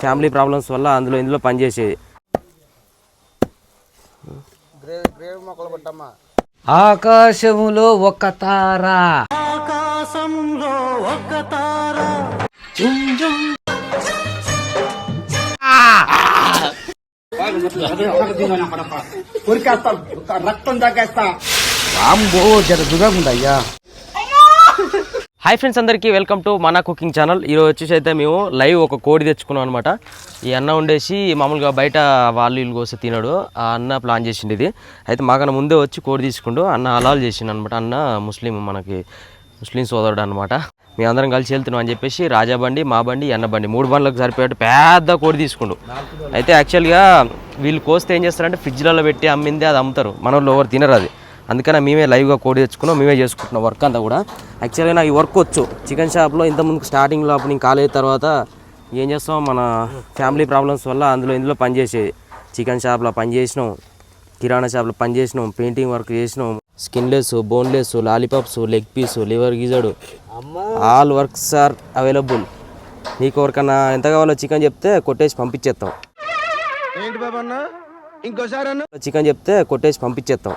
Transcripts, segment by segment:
Family problems వల్ల అందులో ఇందులో పనిచేసేది ఆకాశములో ఒక తార రాంబో జర ఉందయ్యా హాయ్ ఫ్రెండ్స్ అందరికీ వెల్కమ్ టు మన కుకింగ్ ఛానల్ ఈరోజు వచ్చేసి అయితే మేము లైవ్ ఒక కోడి తెచ్చుకున్నాం అనమాట ఈ అన్న ఉండేసి మామూలుగా బయట వాళ్ళు వీళ్ళు కోసి తినడు. ఆ అన్న ప్లాన్ చేసిండు ఇది. అయితే మాకన్నా ముందే వచ్చి కోడి తీసుకుండు. అన్న అలాల్ చేసిండు అనమాట అన్న ముస్లిం మనకి ముస్లిం సోదరుడు అనమాట మేము అందరం కలిసి వెళ్తున్నాం అని చెప్పేసి రాజా బండి మా బండి అన్న బండి మూడు బండ్లకు సరిపోయేట్టు పెద్ద కోడి తీసుకుండు. అయితే యాక్చువల్గా వీళ్ళు కోస్తే ఏం చేస్తారంటే ఫ్రిడ్జ్లలో పెట్టి అమ్మింది అది అమ్ముతారు. మన వాళ్ళు ఎవరు తినరు అది. అందుకని మేమే లైవ్గా కోడి తెచ్చుకున్నాం మేమే చేసుకుంటున్నాం వర్క్ అంతా కూడా. యాక్చువల్గా నాకు ఈ వర్క్ వచ్చు. చికెన్ షాప్లో ఇంతకుముందు స్టార్టింగ్లో అప్పుడు నేను కాలేజ్ తర్వాత ఏం చేస్తాం మన ఫ్యామిలీ ప్రాబ్లమ్స్ వల్ల అందులో ఇందులో పనిచేసేది చికెన్ షాప్లో పని చేసినాం కిరాణా షాప్లో పనిచేసినాం పెయింటింగ్ వర్క్ చేసినాం. Skinless boneless lollipops leg piece liver గీజడు. All works are available నీకు ఎవరికన్నా ఎంత కావాలో చికెన్ చెప్తే కొట్టేసి పంపించేస్తాం ఏంటి బాబన్నా ఇంకోసారి చికెన్ చెప్తే కొట్టేసి పంపించేస్తాం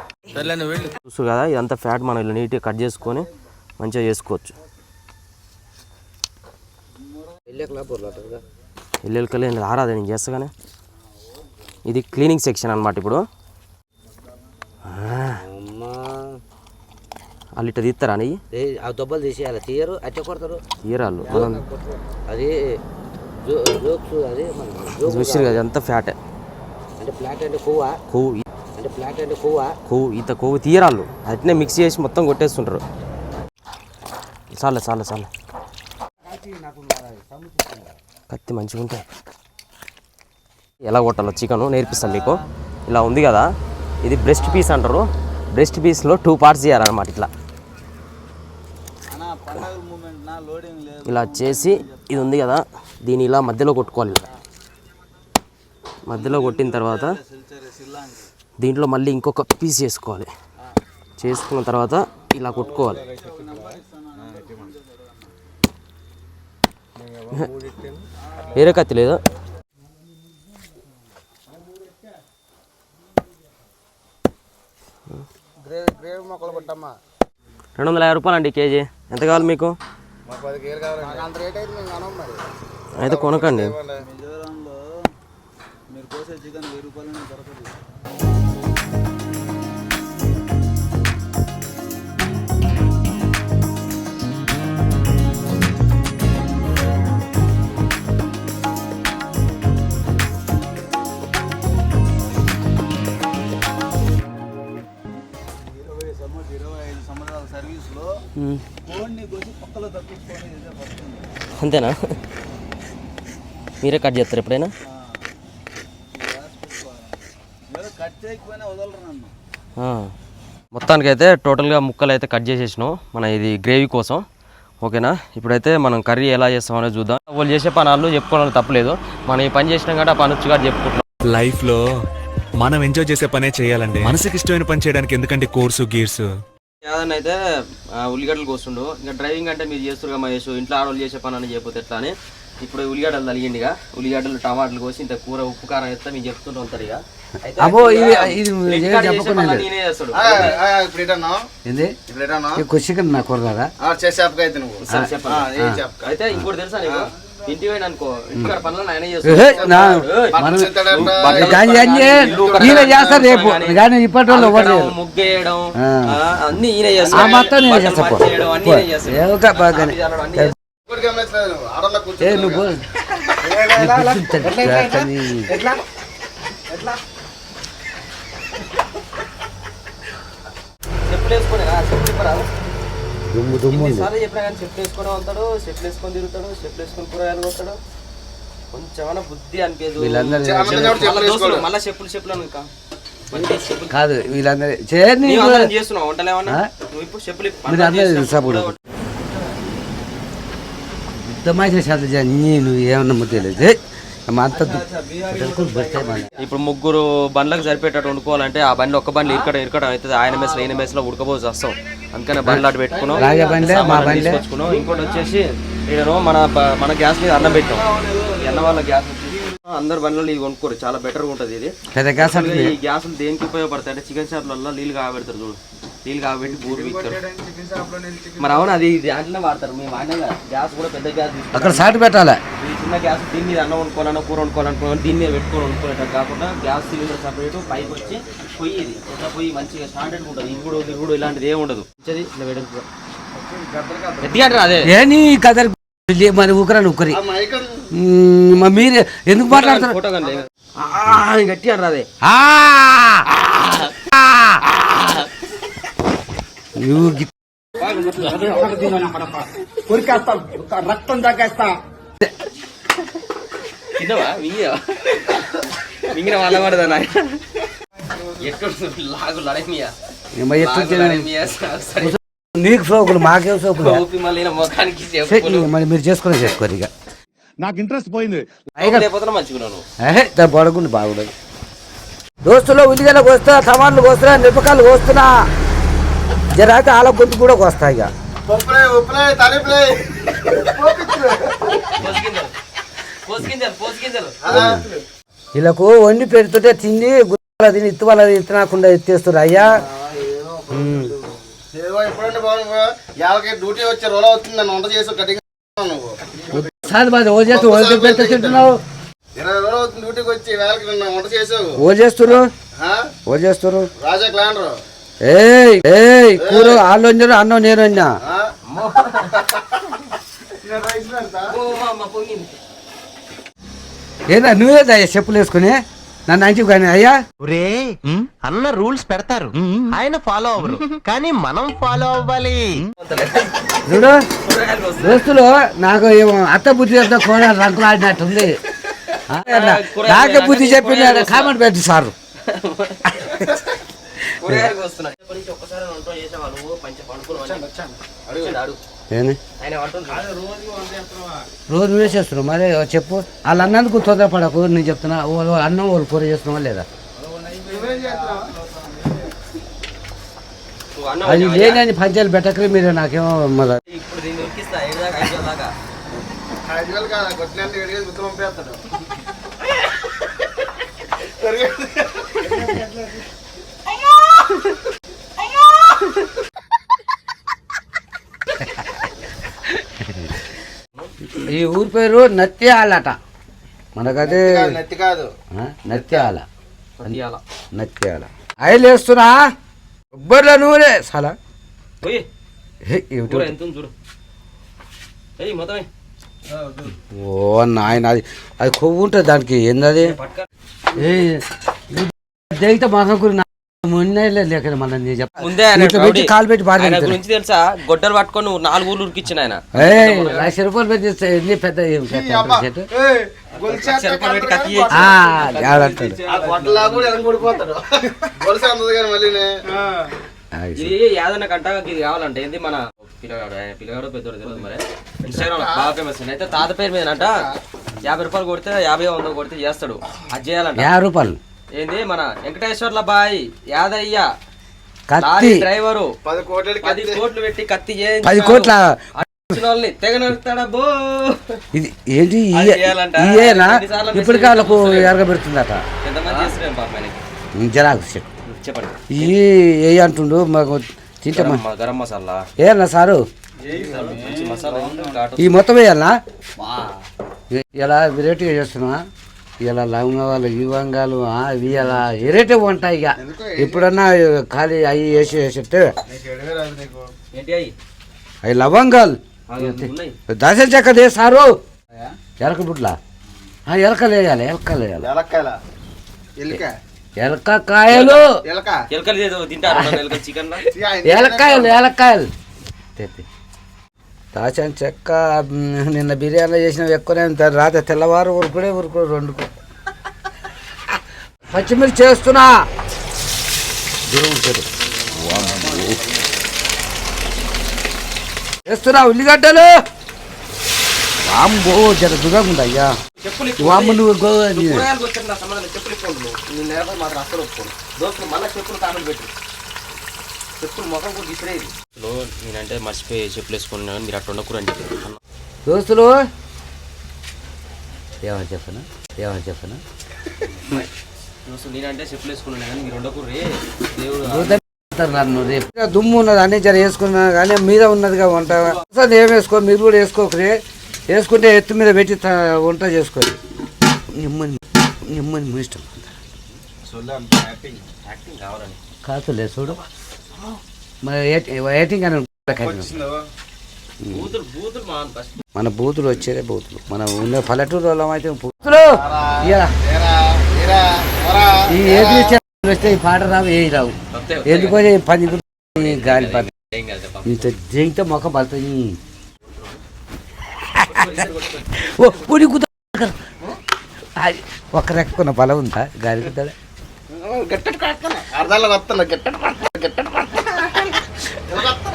చూసు కదా ఇదంతా ఫ్యాట్ మనం ఇలా నీట్గా కట్ చేసుకొని మంచిగా చేసుకోవచ్చు. ఎల్లెలకలే రారాదే నేను చేస్తాగానే. ఇది క్లీనింగ్ సెక్షన్ అనమాట ఇప్పుడు. వాళ్ళు ఇట్లా తీస్తారా అని ఆ దొబ్బలు తీసేయాలి. తీయరు అట్టే కొడతారు. తీయరాళ్ళు. అది జో- జోక్స్ అది మన జోక్ చూసారు కదా అంతా ఫ్యాటే. అంటే ఫ్లాట్ అంటే కొవ్వ? కొవ్వు అంటే ఫ్లాట్ అంటే కొవ్వ? కొవ్వు ఇంత కొవ్వు తీయరాళ్ళు అట్నే మిక్స్ చేసి మొత్తం కొట్టేస్తుంటారు. చాలే చాలే చాలే. కత్తి మంచిగా ఉంటాయి ఎలా కొట్టాలో చికెన్ నేర్పిస్తాను మీకు. ఇలా ఉంది కదా ఇది బ్రెస్ట్ పీస్ అంటారు. బ్రెస్ట్ పీస్లో టూ పార్ట్స్ చేయాలన్నమాట ఇట్లా. ఇలా చేసి ఇది ఉంది కదా దీని ఇలా మధ్యలో కొట్టుకోవాలి ఇలా. మధ్యలో కొట్టిన తర్వాత దీంట్లో మళ్ళీ ఇంకొక పీస్ చేసుకోవాలి. చేసుకున్న తర్వాత ఇలా కొట్టుకోవాలి. వేరే కత్తి లేదు? రెండు వందల యాభై రూపాయలు అండి కేజీ. ఎంత కావాలి మీకు? అయితే కొనకండి. కోసే చికెన్ వెయ్యి రూపాయలు దొరకదు. అంతేనా? మీరే కట్ చేస్తారు ఎప్పుడైనా ఎవరు కట్ చేయకపోయినా వదలరు నన్ను ఆ. మొత్తానికైతే టోటల్గా ముక్కలు అయితే కట్ చేసేసినాం. మన ఇది గ్రేవీ కోసం. ఓకేనా? ఇప్పుడైతే మనం కర్రీ ఎలా చేస్తామనేది చూద్దాం. వాళ్ళు చేసే పని వాళ్ళు చెప్పుకోవడం తప్పలేదు. మనం ఈ పని చేసినాం కాబట్టి ఆ పని వచ్చి చెప్పుకుంటున్నాం. లైఫ్లో మనం ఎంజాయ్ చేసే పనే చేయాలండి. మనసుకి ఇష్టమైన పని చేయడానికి ఎందుకంటే కోర్సు గీర్సు? యాదన్న అయితే ఉల్లిగడ్డలు కోస్తుండు. ఇంకా డ్రైవింగ్ అంటే మీరు చేస్తారు మహేష్ ఇంట్లో ఆడవాళ్ళు చేసే పని అని చెప్పితే ఎట్లా అని. ఇప్పుడు ఉల్లిగడ్డలు తలిగిండిగా ఉల్లిగడ్డలు టమాటాలు కోసి ఇంత కూర ఉప్పు కారం వేస్తే మీకు చెప్తుంటూ ఉంటారు ఇక. అబ్బో ఇది ఇది ఇటన్నా ఏంది? కొచ్చికన్ నా అప్పకి అయితే నువ్వు. ఇంకోటి తెలుసా నీకు? ఇంటి పోయిన అనుకో ఇంటికాడ పనులు ఆయన ఏహే, నా- మనం కానీ ఈయన చేస్తారు రేపు. కానీ ఇప్పటి వాళ్ళు ఎవరు చేయరు. ముగ్గేయడం ఆ. అన్ని ఈయన ఆ చేస్తాడు మొత్తం నేను బట్టలు చేస్తా పో. మర్చేయడం అన్ని ఈయన చేస్తాడు. ఏ ఒక బాగానే. అన్ని చేయడం, అన్ని చేస్తాడు. ఇంకోటి గమనించలేదు నువ్వు. ఆడోళ్ళ కూర్చో ఏ నువ్వు ఎట్లా చెప్పులు వేసుకొని చెప్పులు ఇప్పరా. దుమ్ము దుమ్ము ఎన్నిసార్లు చెప్పినా కానీ చెప్పులు వేసుకొని వెళ్తాడు చెప్పులు వేసుకొని తిరుగుతాడు చెప్పులు వేసుకొని కూరగాయలు పోతాడు కొంచెం బుద్ధి అనిపించదు. వీళ్ళందరూ మళ్ళా చెప్పులు చెప్పులు అనుక కాదు వీళ్ళందరూ చేస్తున్నావు వంటలు ఏమన్నా? ఆ? నువ్వు ఇప్పుడు చెప్పులు శాతం నువ్వు ఏమన్నా ముద్దలేదు. మా అంత బస్తాయి మన ఇప్పుడు ముగ్గురు బండ్లకు సరిపెట్టేటట్టు వండుకోవాలంటే ఆ బండి ఒక్క బండ్లు ఇరకడం ఇరకడం అవుతుంది. ఆయన మెస్లో ఈయన మెస్లో ఉడకపోసి వస్తాం అందుకనే బండ్లు అటు పెట్టుకున్నాం. బండ్లే, బండ్లే. తీసుకొచ్చుకున్నాం. ఇంకోటి వచ్చేసి ఈడను మన మన గ్యాస్ మీద అన్నం పెట్టాం. అన్నం వాళ్ళ గ్యాస్ అందరు బండ్లలో ఇవి కొనుక్కోరు. చాలా బెటర్ ఉంటుంది ఇది. గ్యాస్ దేనికి ఉపయోగపడతాయి అంటే చికెన్ షాప్లలో నీళ్ళు కాబెడతారు చూడు. నీళ్ళు కాబెట్టి బూరు చికెన్ మరి అవును అది దాంట్లో వాడతారు మేము వాడినా గ్యాస్ కూడా పెద్ద గ్యాస్ అక్కడ సాటి పెట్టాలి ఈ చిన్న గ్యాస్ దీని మీద అన్నం వండుకోవాలన్నా కూర వండుకోవాలనుకోవాలి దీని మీద పెట్టుకొని వండుకునేటట్టు కాకుండా గ్యాస్ సిలిండర్ సపరేట్ పైకి వచ్చి పొయ్యి ఇది కొత్త పొయ్యి మంచిగా స్టాండర్డ్ ఉంటుంది ఇది కూడా ఇది కూడా ఇలాంటిది ఏమి ఉండదు మంచిది ఇట్లా అదే కదర్ మరి ఊకరాని ఉక్కరి మరి ఎందుకు మాట్లాడతారు గట్టిగా అంటారా అదే తిన్నవా? మింగినవా? మింగిన వాళ్ళ పడదా లాగు లడమియా? నీకు సోకులు మాకేం సోకులు. మరి మీరు చేసుకుని చేసుకోరు ఇక. నాకు ఇంట్రెస్ట్ పోయింది. దాని పడకుండా బాగుండదు. దోస్తులు ఉల్లిగడ్డ కోస్తున్నా టమాటాలు కోస్తున్నా మిరపకాయలు కోస్తున్నా. జరాక ఆల గొంతు కూడా కోస్తా ఇక. వీళ్ళకు వండి పెడుతుంటే తిండి గుర్తుల తిని ఇత్తు వాళ్ళ ఇత్తనాకుండా ఎత్తేస్తారు అయ్యా. డ్యూటీ వచ్చే రోల అవుతుంది నన్ను వంట చేసి తింటున్నావు? ఇరవై రోజులు అవుతుంది డ్యూటీకి వచ్చి వేళకి నన్ను వంట చేసావు. ఓ చేస్తున్నారు? ఓ చేస్తున్నారు రాజా క్లాండర్. ఏయ్ ఏయ్ కూర వాళ్ళు వండారు అన్నం నేను వండినా. ఏదా నువ్వేదా చెప్పులు వేసుకుని? నన్ను అంచి కానీ అయ్యా. ఒరే అన్న రూల్స్ పెడతారు. ఆయన ఫాలో అవ్వరు. కానీ మనం ఫాలో అవ్వాలి. చూడు దోస్తులు నాకు ఏమో అత్త బుద్ధి చెప్తా కూర రంకులు ఆడినట్టుంది నాకే బుద్ధి చెప్పింది కామెంట్ పెట్టి సారు. కూరగాయలకు వస్తున్నాయి ఎప్పటి నుంచి ఒక్కసారి వంట చేసావా? నువ్వు మంచి పండుకున్నావు అడుగు అడుగు. ఏంది? ఆయన వంటుంటాడు రోజు నువ్వే చేస్తున్నావు. మరి చెప్పు. వాళ్ళు అన్నందుకు తొందరపడకు నేను చెప్తున్నా. వాళ్ళు అన్నం వాళ్ళు కూర చేస్తున్నావా లేదా? అది? లేని పంచాయలు పెట్టకరి మీరు నాకేమో మరి ఇప్పుడు దీన్ని ఉరికిస్తా ఏడు దాకా ఐదు దాకా. ఐదు వేలు కాదు కొట్టినంత ఏడు గుర్తు పంపేస్తాడు. ఈ ఊరి పేరు నత్యాలట మనకదే నెత్తి కాదు. నత్యాల. తీయాల నత్యాల. ఆయిల్ వేస్తున్నా కొబ్బరిలో నూనె. మొత్తమే. ఓ నాయన అది అది కొవ్వు ఉంటుంది దానికి. ఏందది పట్టుక ఏ ముందే. కాలు పెట్టి ఆయన గురించి తెలుసా? గొడ్డలు పట్టుకొని నువ్వు నాలుగు ఊర్లు ఉరికిచ్చిన ఆయన. ఏయ్ లక్ష రూపాయలు పెట్టి ఎన్ని పెద్ద ఇది యాదన్న కంట ఇది కావాలంటే ఏంది మన పిల్లగాడు పిల్లగాడు పెద్దోడు తెలియదు మరి. ఇన్స్టాగ్రామ్ బాగా ఫేమస్ అయితే తాత పేరు మీదనంట యాభై రూపాయలు కొడితే యాభై వంద కొడితే చేస్తాడు. అది చేయాలంట. యాభై రూపాయలు. ఏంది మన వెంకటేశ్వర్ల బాయ్ యాదయ్య కత్తి. డ్రైవరు. పది కోట్లకి పది కోట్లు పెట్టి కత్తి. పది కోట్ల. వచ్చిన వాళ్ళని తెగ నరుకుతాడా బో? ఇది ఏంటి అది చేయాలంట. ఇయేనా ఎన్నిసార్లు ఇప్పటికే వాళ్ళకు ఎరగబెడుతుందట ఎంతమంది చేస్తున్నాం పాప ఆయనకి జరాకు చెప్పు. చెప్పండి. ఈ ఏ అంటుండు? మాకు తింటే గరం మ- గరం మసాలా. ఏనా సారు? మంచి మసాలా ఈ మొత్తం వేయాలా ఇలా వెరైటీగా చేస్తున్నా ఇలా లవంగాలు లవంగాలు ఆ, ఇవి ఇలా వెరైటీ ఉంటాయి ఇక. ఎప్పుడన్నా ఖాళీ అవి వేసి వేసితే అవి లవంగాలు. ఉన్నాయి. దశ చెక్క చేస్తారు ఎలక బుడ్ల. ఎలకలు? వేయాలి ఎలకలు వేయాలి ఎలక్కాయల ఎలిక ఎలక కాయలు దాచాన్ చెక్క నిన్న బిర్యానీ చేసిన ఎక్కువనే ఉంది. రాత్రి తెల్లవారు ఉరుకుడే ఉరుకుడు రెండుకు పచ్చిమిర్చి చేస్తున్నా. చేస్తున్నా ఉల్లిగడ్డలు. వాంబో జర దూరంగా ఉంది అయ్యా వామ్మ నువ్వు గో నువ్వు కూరగాయలకు వచ్చాక నా సంబంధం లేదు. చెప్పులు మాత్రం మళ్ళీ చెప్పులు తాకలు పెట్టు. ముఖం కూడా నేనంటే మర్చిపోయి చెప్పులు వేసుకున్నాను మీరు అట్లా ఉండకూడని చెప్పి అన్న. దోస్తులు! ఏమని చెప్పను? ఏమని చెప్పను? నేనంటే చెప్పులు వేసుకున్నాను కానీ మీరు దేవుడు నన్ను? రేపు దుమ్ము ఉన్నది అన్ని జర వేసుకున్నా కానీ మీద ఉన్నదిగా వంట. అసలు ఏం వేసుకో మీరు కూడా వేసుకోకరి. వేసుకుంటే ఎత్తు మీద పెట్టి వంట చేసుకోరు. నిమ్మని నిమ్మని మీ ఇష్టం యాక్టింగ్ కావాలని. కాదులే చూడు ఎయిటింగ్ అని మన బూతులు వచ్చేదే బూతులు. మన ఉన్న పల్లెటూరు వాళ్ళం అయితే బూతులు. ఈ ఏది వస్తే ఈ పాట రావు ఏ రావు. ఎందుకో పది గాలి పది ఇంత జైతో మొక్క పడుతుంది ఓ ఉడి కుద ఒక రెక్కున్న బలం ఉందా? గాలి గట్టెట్ కొడుతున్నా గట్టెట్ కొడుతున్నా ఇలా వస్తున్నా అర్ధాల్లో మళ్ళీ నే- బస్సులో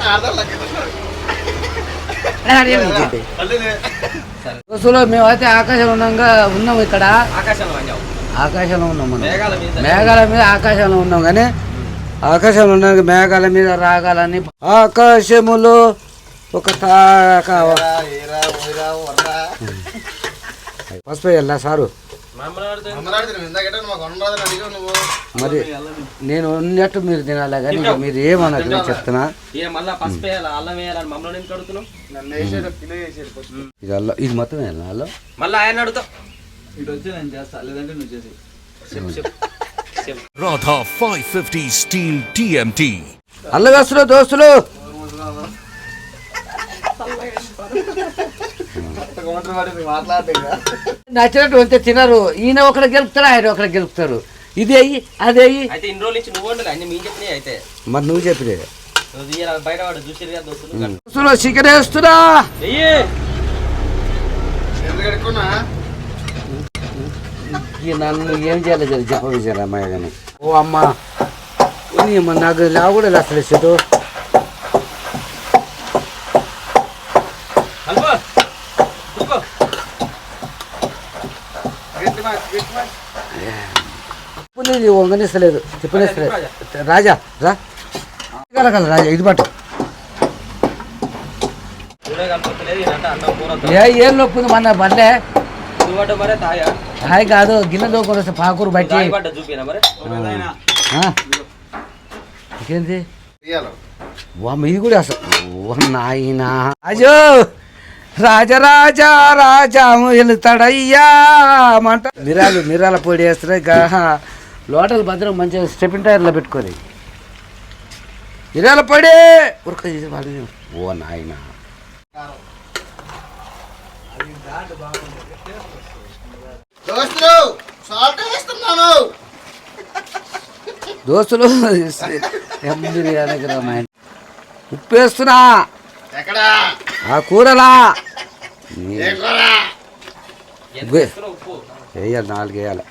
మేమైతే ఆకాశంలో ఉన్నాగా ఉన్నాం ఇక్కడ. ఆకాశంలో ఉన్నాం మనం. మేఘాల మీద. ఆకాశంలో ఉన్నాం కానీ ఆకాశంలో ఉన్నాం మేఘాల మీద రాగాలని ఆకాశములో ఒక పసుపు వెళ్ళా సారు? నువ్వు. మరి నేను ఉన్నట్టు మీరు తినాలి కానీ మీరు ఏమన్నది నేను చెప్తున్నా. ఈయన మళ్ళా పసుపు వేయాలి? అల్లం వేయాలని మమ్మల్ని ఎందుకు అడుగుతున్నావు? నన్ను వేసేది కిలో వేసేది ఫస్ట్ ఇది అల్ల ఇది మొత్తం అల్లం? మళ్ళీ ఆయన అడుగుతావు. Radha 550 Steel TMT. అల్లగస్తులు దోస్తులు! కౌంటర్ వాడి మాట్లాడే నచ్చినట్టు వంతే తినరు. ఈయన ఒకరు గెలుపుతారు ఆయన ఒకరు గెలుపుతారు. ఇది అయ్యి అది అయ్యి. అయితే ఇన్ని రోజుల నుంచి నువ్వు ఉండదు అన్ని మీ చెప్పినాయి అయితే. మరి నువ్వు ఈయన బయట వాడు చూసిరు కదా దోస్తులు దోస్తులు చికెన్ వేస్తున్నా. నన్ను ఏం చేయాలి చెప్ప కానీ ఓ అమ్మ. నాకు లేవ కూడా లేదు అసలు చెట్టు కలుపు చూసుకో గట్టి మా గట్టి మా చెప్పులు వంగనిస్తలేదు రాజా రా. రాజా ఇది పట్టు. ఏ ఏం నొప్పింది మన బండే? హాయ్ కాదు గిన్నె దోకొని వస్తే పాకూరు బట్టి. వామ్మ ఇది కూడా అసలు. నాయనా. రాజు రాజరాజా రాజా వెళ్తాడయ్యా మంట మిరాలు మిరాల పొడి వేస్తున్నాయి లోటలు భద్రం మంచిగా స్టెపిన్ టైర్లో పెట్టుకొని. మిరాల పొడి! ఉరక ఓ నాయనా. దోస్తులు సాల్ట్ వేస్తున్నాను. దోస్తులు ఎం బిర్యానీకి రా నాయన. ఉప్పు వేస్తున్నా ఎక్కడా? ఆ కూరలా? వేయాలి నాలుగు వేయాలి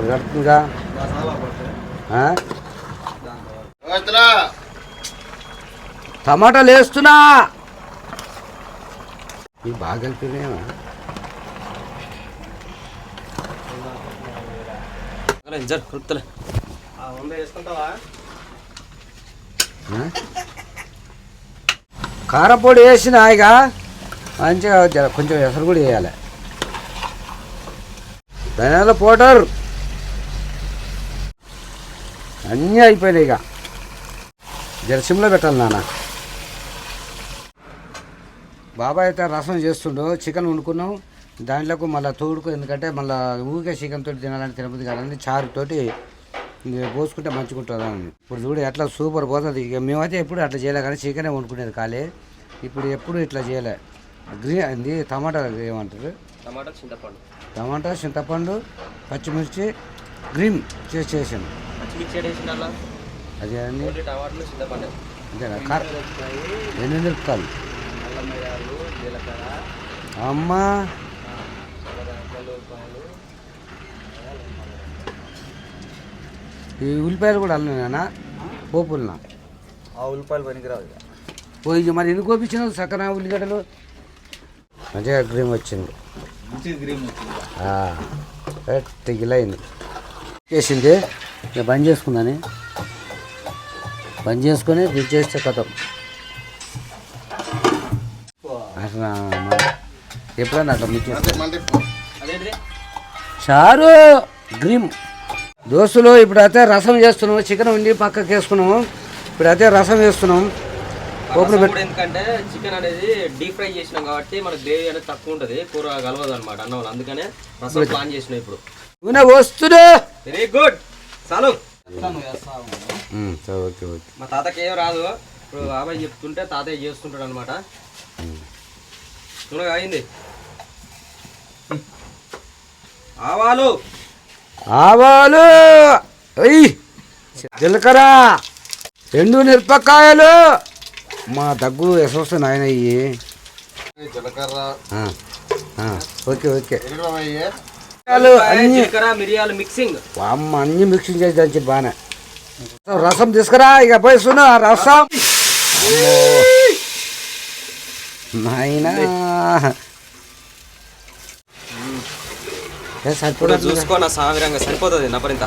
అవి కడుతుందిగా టమాటాలు వేస్తున్నా ఇవి బాగా జర కలుపుతలే. వేసుకుంటావా? కారపొడి వేసిన ఇక మంచిగా కొంచెం ఎసరు కూడా వేయాలి. ధనియాల పౌడర్. అన్నీ అయిపోయినాయి ఇక. జరసింలో పెట్టాలి నాన్న. బాబాయ్ అయితే రసం చేస్తుండు చికెన్ వండుకున్నాం. దాంట్లోకి మళ్ళీ తోడుకు ఎందుకంటే మళ్ళీ ఊరికే చికెన్ తోటి తినాలని తినబుద్ది కాదని చారుతోటి పోసుకుంటే అని. ఇప్పుడు చూడు ఎట్లా సూపర్ పోతుంది. ఇక మేమైతే ఎప్పుడు అట్లా చేయలే కానీ చికెనే వండుకునేది కాలే. ఇప్పుడు ఎప్పుడు ఇట్లా చేయలే. గ్రీన్ అది టమాటా ఏమంటారు? టమాటా చింతపండు. టమాటా చింతపండు పచ్చిమిర్చి గ్రీన్ చేసి చేసాను అది అన్ని టమాటాలు అంతేనా? కార్ ఎన్ని మిరపకాయలు అల్లం మిరియాలు జీలకర్ర. అమ్మా! ఈ ఉల్లిపాయలు కూడా అల్లనేనా పోపులనా? ఆ ఉల్లిపాయలు పనికిరావు ఇక. పోయి మరి ఎందుకు కోపించినావు? సక్కన ఉల్లిగడ్డలు? మంచిగా గ్రీన్ వచ్చింది. ఆ, కరెక్ట్ ఇలా అయింది చేసింది. ఇక బంద్ చేసుకుందని. బంద్ చేసుకొని దించేస్తే కథం. మన- అట్లా మిక్స్ అంటే మంటే అదేంటిది చారు గ్రీమ్. దోస్తులు ఇప్పుడు అయితే రసం చేస్తున్నాం చికెన్ ఉండి పక్కకి వేసుకున్నాము. ఇప్పుడు అయితే రసం వేస్తున్నాం పోపులు రసం పెట్టి ఎందుకంటే చికెన్ అనేది డీప్ ఫ్రై చేసినాం కాబట్టి మనకు గ్రేవీ అనేది తక్కువ ఉంటుంది. కూర కలవదు అనమాట అన్నంలో. అందుకనే రసం ప్లాన్ చేసినాం ఇప్పుడు. నూనె వస్తుడే! వెరీ గుడ్ చాలు ఓకే ఓకే. మా తాతకి ఏం రాదు. ఇప్పుడు బాబాయ్ చెప్తుంటే తాతయ్య చేస్తుంటాడు అనమాట అయింది. ఆవాలు. ఆవాలు! జీలకర్ర! ఎండు మిరపకాయలు! మా దగ్గు ఎసొస్తుంది ఆయన ఇవి జీలకర్ర. Okay okay. అన్ని మిరియాలు మిక్సింగ్. అమ్మ అన్ని మిక్సింగ్ చేసి దంచి బాగానే రసం తీసుకురా ఇక రసం. నాయనా. ఏ ఇప్పుడు సరిపోతుంది చూసుకో నా సావిరంగా సరిపోతుంది నపరింత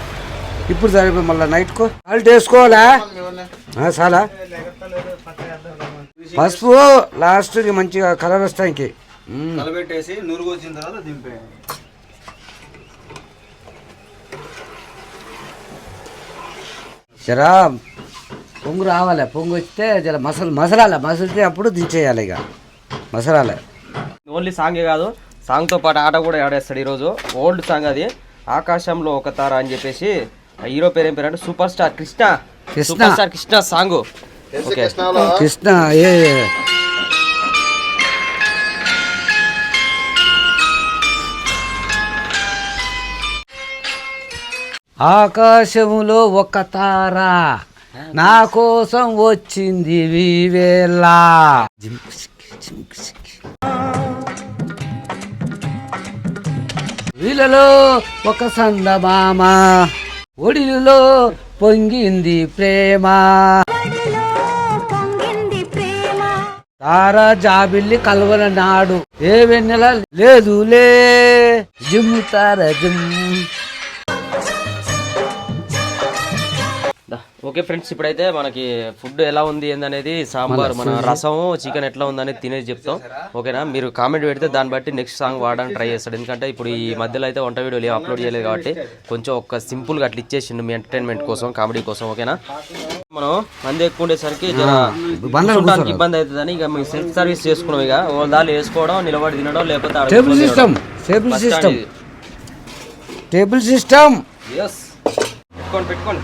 ఇప్పుడు సరిపోయి మళ్ళీ నైట్కో. సాల్ట్ వేసుకోవాలా? ఆ, చాలా పసుపు లాస్ట్కి మంచిగా కలర్ వస్తాయి కలబెట్టేసి నూరుగు వచ్చిన తర్వాత దింపే జరా పొంగు రావాలి పొంగు వస్తే జర మసలు మసలాలి మసలితే అప్పుడు దించేయాలి ఇక. మసలాలి. ఓన్లీ సాంగే కాదు సాంగ్తో పాటు ఆట కూడా ఆడేస్తాడు ఈరోజు. ఓల్డ్ సాంగ్ అది. ఆకాశంలో ఒక తార అని చెప్పేసి ఆ హీరో పేరు ఏం పేరు అంటే super star Krishna Krishna. Super star Krishna song Krishna ఏ. ఆకాశములో ఒక తార. నా కోసం వచ్చింది వివేళ. వీళ్ళలో ఒక సందమామ. ఒడిలో పొంగింది ప్రేమ. తారా జాబిల్లి కలవల నాడు ఏ వెన్నెల లేదులే. జిమ్ తార జిమ్. ఓకే ఫ్రెండ్స్ ఇప్పుడైతే మనకి ఫుడ్ ఎలా ఉంది ఏందనేది సాంబార్ మన రసం చికెన్ ఎట్లా ఉందనేది తినేసి చెప్తాం. ఓకేనా? మీరు కామెంట్ పెడితే దాన్ని బట్టి నెక్స్ట్ సాంగ్ వాడడానికి ట్రై చేస్తాడు. ఎందుకంటే ఇప్పుడు ఈ మధ్యలో అయితే వంట వీడియోలు ఏం అప్లోడ్ చేయలేదు కాబట్టి కొంచెం ఒక సింపుల్గా అట్లా ఇచ్చేసిండు మీ ఎంటర్టైన్మెంట్ కోసం కామెడీ కోసం ఓకేనా? మనం మంది ఎక్కువ ఉండేసరికి కూర్చోడానికి ఇబ్బంది అవుతుందని ఇక మేము సెల్ఫ్ సర్వీస్ చేసుకున్నాం ఇక. ఓ దాళ్ళు వేసుకోవడం నిలబడి తినడం లేకపోతే table system. Table system. Table system. పెట్టుకోండి పెట్టుకోండి.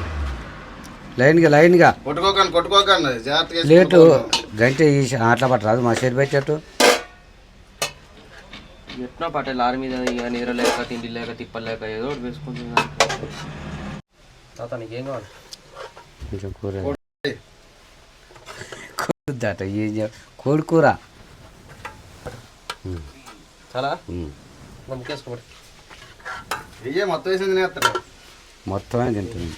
లైన్గా లైన్గా. కొట్టుకోకండి కొట్టుకోకండి. జాగ్రత్తగా ప్లేటు వేసుకొని గంట ఈ అట్లా పట్టరాదు మా షేర్ పెట్టేట్టు ఎట్లా పట్టే లారీ మీద ఇక నిద్ర లేక తిండి లేక తిప్పలేక ఏదో ఒకటి తాత నీకేం కావాలి? కొంచెం కూర కూరదట ఏం కోడి కూర. చాలా. ముక్కేసుకోండి మొత్తం వేసింది మొత్తమే తింటుంది.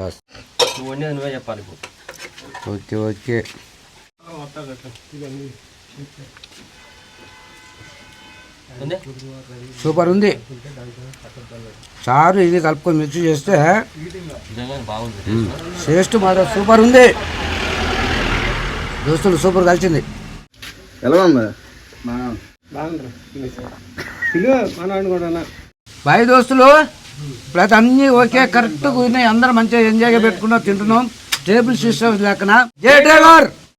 బస్. నువ్వు వండేది నువ్వే చెప్పాలి ఇప్పుడు. Okay okay? సూపర్ ఉంది. చారు ఇది కలుపుకొని మిక్స్ చేస్తే బాగుంది. టేస్ట్ మాత్రం సూపర్ ఉంది. దోస్తులు సూపర్ కలిసింది. ఎలా ఉంది? బాయ్ దోస్తులు. ప్రతి అన్ని ఓకే కరెక్ట్గా ఉన్నాయి అందరం మంచిగా ఎంజాయ్గా పెట్టుకున్నాం తింటున్నాం. టేబుల్ సిస్టమ్ లేకనా? జే డ్రైవర్